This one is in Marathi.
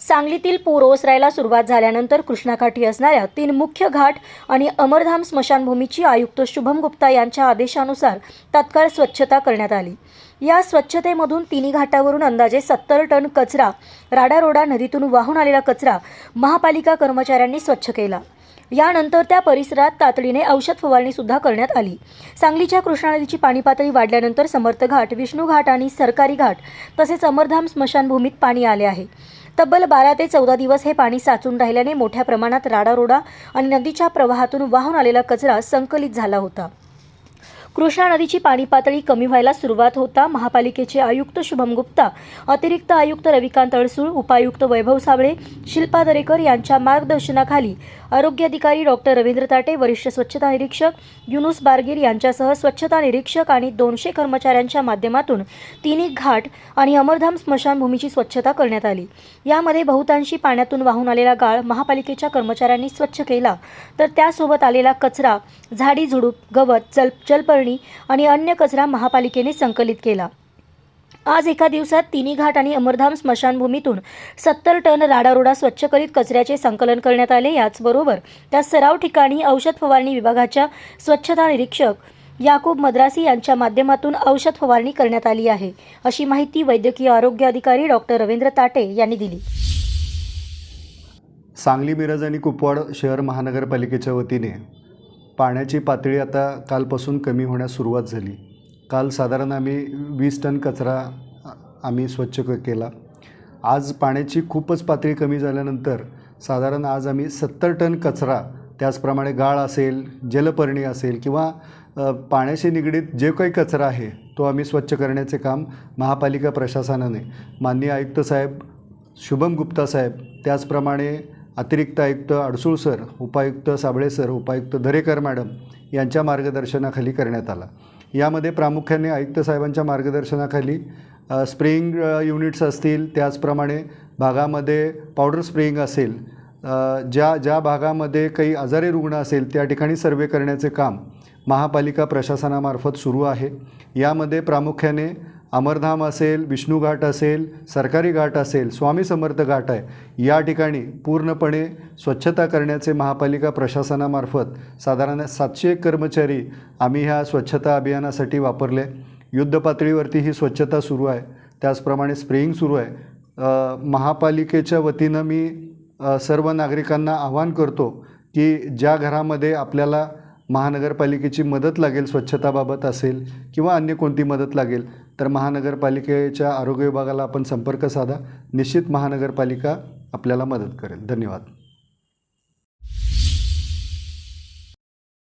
सांगलीतील पूर ओसरायला सुरुवात झाल्यानंतर कृष्णाकाठी असणाऱ्या तीन मुख्य घाट आणि अमरधाम स्मशानभूमीची आयुक्त शुभम गुप्ता यांच्या आदेशानुसार तत्काळ स्वच्छता करण्यात आली. या स्वच्छतेमधून तिन्ही घाटावरून अंदाजे सत्तर टन कचरा राडारोडा नदीतून वाहून आलेला कचरा महापालिका कर्मचाऱ्यांनी स्वच्छ केला. यानंतर त्या परिसरात तातडीने औषध फवारणी सुद्धा करण्यात आली. सांगलीच्या कृष्णा नदीची पाणी पातळी वाढल्यानंतर समर्थ घाट विष्णू घाट आणि सरकारी घाट तसेच अमरधाम स्मशानभूमीत पाणी आले आहे. तब्बल बारा ते चौदा दिवस हे पाणी साचून राहिल्याने मोठ्या प्रमाणात राडारोडा आणि नदीच्या प्रवाहातून वाहून आलेला कचरा संकलित झाला होता. कृष्णा नदीची पाणी पातळी कमी व्हायला सुरुवात होता. महापालिकेचे आयुक्त शुभम गुप्ता अतिरिक्त आयुक्त रविकांत अडसूळ उपायुक्त वैभव साबळे शिल्पा दरेकर यांच्या मार्गदर्शनाखाली आरोग्य अधिकारी डॉक्टर रवींद्र ताटे वरिष्ठ स्वच्छता निरीक्षक युनुस बारगीर यांच्यासह स्वच्छता निरीक्षक आणि दोनशे कर्मचाऱ्यांच्या माध्यमातून तिन्ही घाट आणि अमरधाम स्मशानभूमीची स्वच्छता करण्यात आली. यामध्ये बहुतांशी पाण्यातून वाहून आलेला गाळ महापालिकेच्या कर्मचाऱ्यांनी स्वच्छ केला. तर त्यासोबत आलेला कचरा झाडी झुडूप गवत जल जलपर्णी आणि अन्य कचरा महापालिकेने संकलित केला. आज एका दिवसात तिन्ही घाट आणि अमरधाम स्मशानभूमीतून सत्तर टन राडारोडा स्वच्छ करीत कचऱ्याचे संकलन करण्यात आले. याचबरोबर त्या सराव ठिकाणी औषध फवारणी विभागाच्या स्वच्छता निरीक्षक याकूब मद्रासी यांच्या माध्यमातून औषध फवारणी करण्यात आली आहे. अशी माहिती वैद्यकीय आरोग्य अधिकारी डॉक्टर रवींद्र ताटे यांनी दिली. सांगली मिरज आणि कुपवाड शहर महानगरपालिकेच्या वतीने पाण्याची पातळी आता कालपासून कमी होण्यास सुरुवात झाली. काल साधारण आम्ही वीस टन कचरा आम्ही स्वच्छ क केला. आज पाण्याची खूपच पातळी कमी झाल्यानंतर साधारण आज आम्ही सत्तर टन कचरा त्याचप्रमाणे गाळ असेल जलपर्णी असेल किंवा पाण्याशी निगडीत जे काही कचरा आहे तो आम्ही स्वच्छ करण्याचे काम महापालिका प्रशासनाने माननीय आयुक्त साहेब शुभम गुप्ता साहेब त्याचप्रमाणे अतिरिक्त आयुक्त अडसूळ सर उपायुक्त साबळे सर उपायुक्त दरेकर मॅडम यांच्या मार्गदर्शनाखाली करण्यात आला. यामध्ये प्रामुख्याने आयुक्त साहेबांच्या मार्गदर्शनाखाली स्प्रेइंग युनिट्स असतील त्याचप्रमाणे भागामध्ये पावडर स्प्रेइंग असेल ज्या ज्या भागामध्ये काही आजारी रुग्ण असेल त्या ठिकाणी सर्वे करण्याचे काम महापालिका प्रशासनामार्फत सुरू आहे. यामध्ये प्रामुख्याने अमरधाम असेल विष्णू घाट असेल सरकारी घाट असेल स्वामी समर्थ घाट आहे या ठिकाणी पूर्णपणे स्वच्छता करण्याचे महापालिका प्रशासनामार्फत साधारण सातशे एक कर्मचारी आम्ही ह्या स्वच्छता अभियानासाठी वापरले. युद्धपातळीवरती ही स्वच्छता सुरू आहे. त्याचप्रमाणे स्प्रेइंग सुरू आहे. महापालिकेच्या वतीनं मी सर्व नागरिकांना आवाहन करतो की ज्या घरामध्ये आपल्याला महानगरपालिकेची मदत लागेल स्वच्छताबाबत असेल किंवा अन्य कोणती मदत लागेल तर महानगरपालिकेच्या आरोग्य विभागाला आपण संपर्क साधा. निश्चित महानगरपालिका आपल्याला मदत करेल. धन्यवाद.